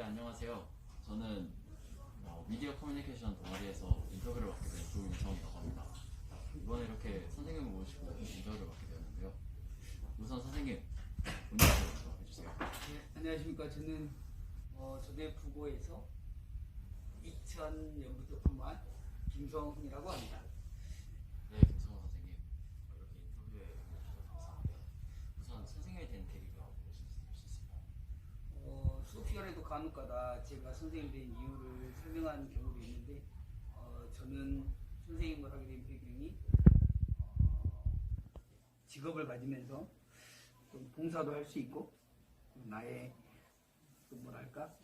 네, 안녕하세요. 저는 어, 미디어 커뮤니케이션 동아리에서 인터뷰를 맡게 된 조윤성이라고 합니다. 이번에 이렇게 선생님을 모시고 인터뷰를 맡게 되었는데요. 우선 선생님, 본인 소개 좀 해주세요. 네, 안녕하십니까. 저는 어, 조대 부고에서 2000년부터 근무한 김성훈이라고 합니다. 네, 김성호 선생님. 어, 이렇게 인터뷰에 응해주셔서 감사합니다. 우선 선생님에 대한 계기가 무엇인지 수 있을까요? 어, 수업 시 간혹가다. 제가 선생님 된 이유를 설명하는 경우도 있는데 어, 저는 선생님을 하게 된 배경이 어, 직업을 가지면서 좀 봉사도 할 수 있고 나의 그 뭐랄까?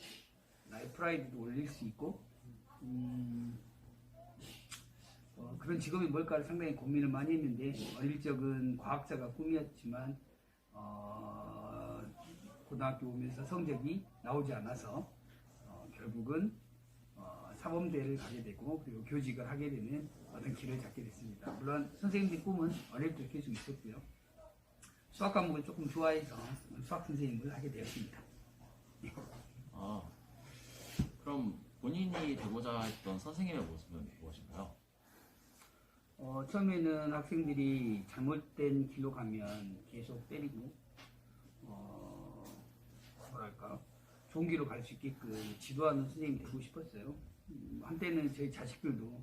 나의 프라이드도 올릴 수 있고 음, 어, 그런 직업이 뭘까를 상당히 고민을 많이 했는데 어릴 적은 과학자가 꿈이었지만 어, 고등학교 오면서 성적이 나오지 않아서 어, 결국은 어, 사범대를 가게 되고 그리고 교직을 하게 되는 어떤 길을 잡게 됐습니다. 물론 선생님들 꿈은 어릴 때 계속 있었고요. 수학 과목을 조금 좋아해서 수학 선생님을 하게 되었습니다. 아, 그럼 본인이 되고자 했던 선생님의 모습은 무엇인가요? 어, 처음에는 학생들이 잘못된 길로 가면 계속 때리고, 어, 뭐랄까, 좋은 길로 갈 수 있게끔 지도하는 선생님이 되고 싶었어요. 음, 한때는 저희 자식들도,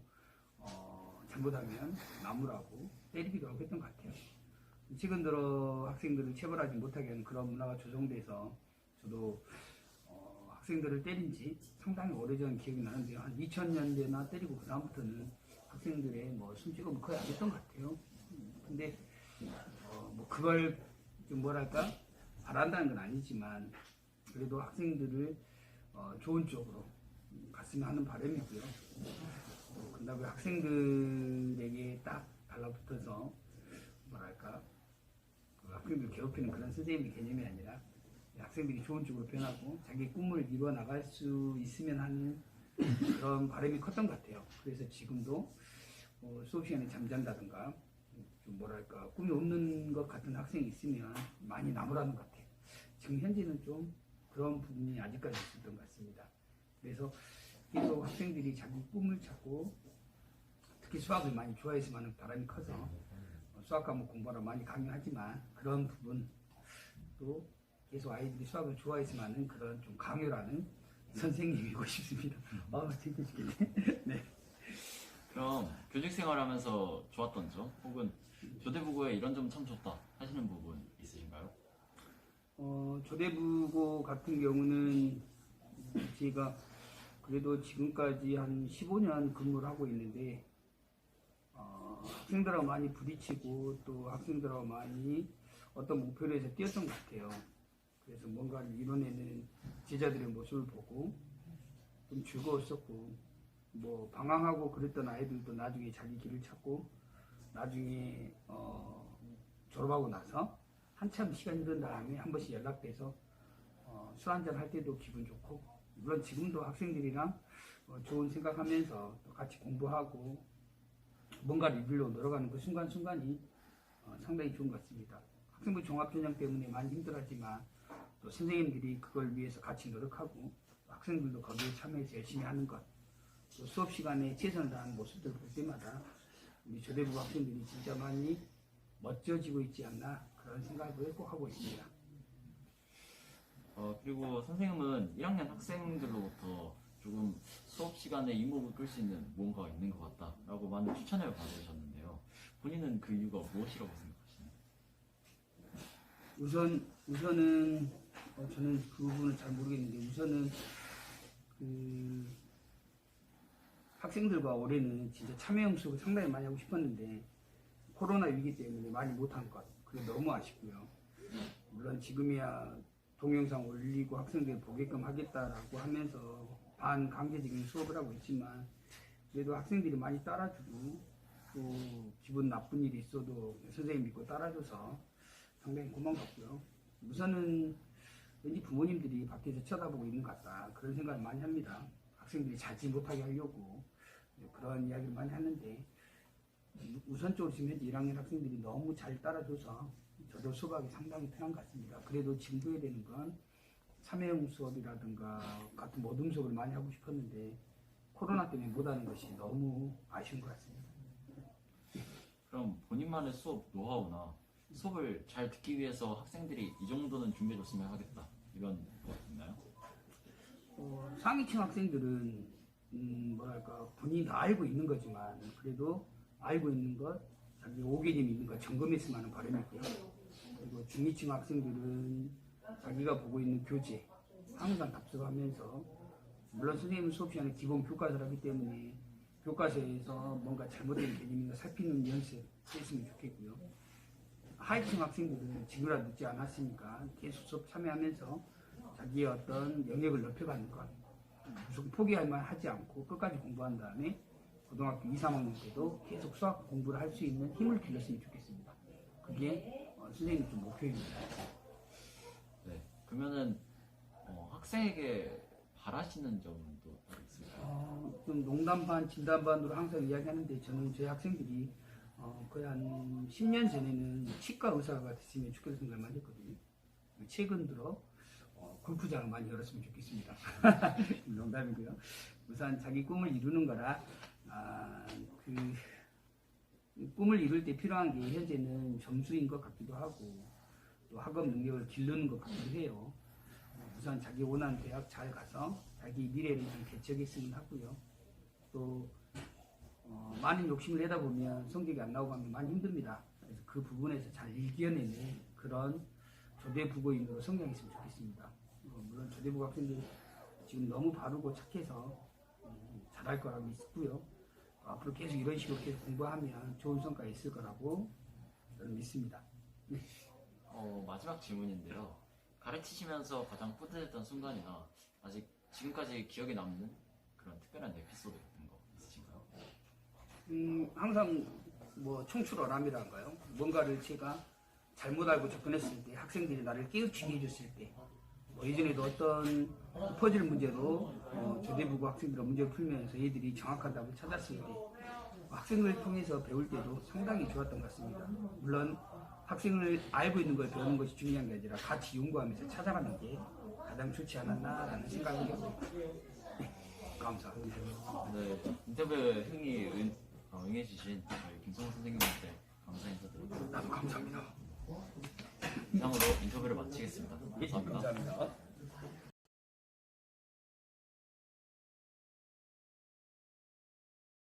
어, 잘못하면 나무라고 때리기도 하고 했던 것 같아요. 최근 들어 학생들을 체벌하지 못하게 하는 그런 문화가 조성돼서 저도 어, 학생들을 때린 지 상당히 오래전 기억이 나는데요. 한 2000년대나 때리고 그 다음부터는 학생들의 뭐 숨지고 거의 안 했던 것 같아요. 음, 근데 어, 뭐 그걸 좀 뭐랄까 바란다는 건 아니지만 그래도 학생들을 어, 좋은 쪽으로 음, 갔으면 하는 바람이고요. 어, 그다음에 학생들에게 딱 달라붙어서 뭐랄까 그 학생들 괴롭히는 그런 선생님의 개념이 아니라 학생들이 좋은 쪽으로 변하고 자기 꿈을 이루어 나갈 수 있으면 하는 그런 바람이 컸던 것 같아요. 그래서 지금도 어, 수업 시간에 잠잔다든가 좀 뭐랄까 꿈이 없는 것 같은 학생이 있으면 많이 나무라는 것 같아요. 지금 현재는 좀 그런 부분이 아직까지 있었던 것 같습니다. 그래서 계속 학생들이 자기 꿈을 찾고 특히 수학을 많이 좋아했으면 하는 바람이 커서 어, 수학 과목 공부하러 많이 강요하지만 그런 부분도 계속 아이들이 수학을 좋아했으면 하는 그런 좀 강요라는 선생님이고 싶습니다. 아, 되게 죽겠네. 네. 그럼 교직 생활하면서 좋았던 점 혹은 교대부고에 이런 점 참 좋다 하시는 부분 있으신가요? 어, 조대부고 같은 경우는 제가 그래도 지금까지 한 15년 근무를 하고 있는데 어, 학생들하고 많이 부딪히고 또 학생들하고 많이 어떤 목표를 해서 뛰었던 것 같아요. 그래서 뭔가를 이뤄내는 제자들의 모습을 보고 좀 즐거웠었고 뭐 방황하고 그랬던 아이들도 나중에 자기 길을 찾고 나중에 어, 졸업하고 나서 한참 시간이 흐른 다음에 한 번씩 연락돼서 어, 술 한잔 할 때도 기분 좋고 물론 지금도 학생들이랑 어, 좋은 생각하면서 또 같이 공부하고 뭔가를 이루려 노력하는 그 순간순간이 어, 상당히 좋은 것 같습니다. 학생부 종합전형 때문에 많이 힘들었지만 또 선생님들이 그걸 위해서 같이 노력하고 학생들도 거기에 참여해서 열심히 하는 것, 또 수업 시간에 최선을 다하는 모습들을 볼 때마다 우리 조대부 학생들이 진짜 많이 멋져지고 있지 않나 그런 생각을 꼭 하고 있습니다. 어, 그리고 선생님은 1학년 학생들로부터 조금 수업 시간에 이목을 끌 수 있는 무언가가 있는 것 같다라고 많은 추천을 받으셨는데요. 본인은 그 이유가 무엇이라고 생각하시나요? 우선 우선은 어, 저는 그 부분을 잘 모르겠는데 우선은 그 학생들과 올해는 진짜 참여 연습을 상당히 많이 하고 싶었는데 코로나 위기 때문에 많이 못한 것 그게 너무 아쉽고요. 물론 지금이야 동영상 올리고 학생들 보게끔 하겠다라고 하면서 반강제적인 수업을 하고 있지만 그래도 학생들이 많이 따라주고 또 기분 나쁜 일이 있어도 선생님 믿고 따라줘서 상당히 고마웠고요. 우선은 왠지 부모님들이 밖에서 쳐다보고 있는 것 같다 그런 생각을 많이 합니다. 학생들이 자지 못하게 하려고 그런 이야기를 많이 하는데 우선적으로 지금 현재 1학년 학생들이 너무 잘 따라줘서 저도 수박이 상당히 편한 것 같습니다. 그래도 진도해야 되는 건 참여형 수업이라든가 같은 모둠 수업을 많이 하고 싶었는데 코로나 때문에 못하는 것이 너무 아쉬운 것 같습니다. 그럼 본인만의 수업 노하우나 수업을 잘 듣기 위해서 학생들이 이 정도는 준비해줬으면 하겠다 이런 거 있나요? 어, 상위층 학생들은 음, 뭐랄까 본인이 다 알고 있는 거지만 그래도 알고 있는 것 자기 오개념 있는 것 점검했으면 하는 바람이고요. 그리고 중위층 학생들은 자기가 보고 있는 교재 항상 답습하면서 물론 선생님 수업 시간에 기본 교과서를 하기 때문에 교과서에서 뭔가 잘못된 개념인가 살피는 연습 했으면 좋겠고요. 하위층 학생들은 지금이라도 늦지 않았으니까 계속 수업 참여하면서 자기의 어떤 영역을 넓혀가는 것 무조건 포기할 만 하지 않고 끝까지 공부한 다음에 고등학교 2, 3학년 때도 계속 수학 공부를 할 수 있는 힘을 길렀으면 좋겠습니다. 그게 어, 선생님 좀 목표입니다. 네. 그러면은 어, 학생에게 바라시는 점도 있을까요? 어, 좀 농담 반, 진담 반으로 항상 이야기하는데 저는 저희 학생들이 어, 거의 한 10년 전에는 치과 의사가 됐으면 좋겠다는 생각을 많이 했거든요. 최근 들어 어, 골프장을 많이 열었으면 좋겠습니다. 농담이고요. 우선 자기 꿈을 이루는 거라 아, 그 꿈을 이룰 때 필요한 게 현재는 점수인 것 같기도 하고 또 학업 능력을 기르는 것 같기도 해요. 어, 우선 자기 원하는 대학 잘 가서 자기 미래를 좀 개척했으면 하고요. 또 어, 많은 욕심을 내다 보면 성적이 안 나오고 하면 많이 힘듭니다. 그래서 그 부분에서 잘 이겨내는 그런 조대부고인으로 성장했으면 좋겠습니다. 어, 물론 조대부 학생들 지금 너무 바르고 착해서 음, 잘할 거라고 있고요. 어, 앞으로 계속 이런 식으로 계속 공부하면 좋은 성과가 있을 거라고 저는 믿습니다. 어, 마지막 질문인데요. 가르치시면서 가장 뿌듯했던 순간이나 아직 지금까지 기억에 남는 그런 특별한 에피소드 같은 거 있으신가요? 음, 항상 뭐 청출어람이란가요? 뭔가를 제가 잘못 알고 접근했을 때 학생들이 나를 깨우치게 해줬을 때, 뭐 예전에도 어떤 퍼즐 문제로 어, 조대부고 학생들과 문제를 풀면서 얘들이 정확한 답을 찾았을 때, 학생을 통해서 배울 때도 상당히 좋았던 것 같습니다. 물론 학생을 알고 있는 걸 배우는 것이 중요한 게 아니라 같이 연구하면서 찾아가는 게 가장 좋지 않았나라는 생각이 듭니다. 네, 감사합니다. 네, 인터뷰 흥이 응, 어, 응해주신 저희 김성호 선생님한테 감사 인사드립니다. 나도 감사합니다. 이상으로 인터뷰를 마치겠습니다. 감사합니다. 감사합니다.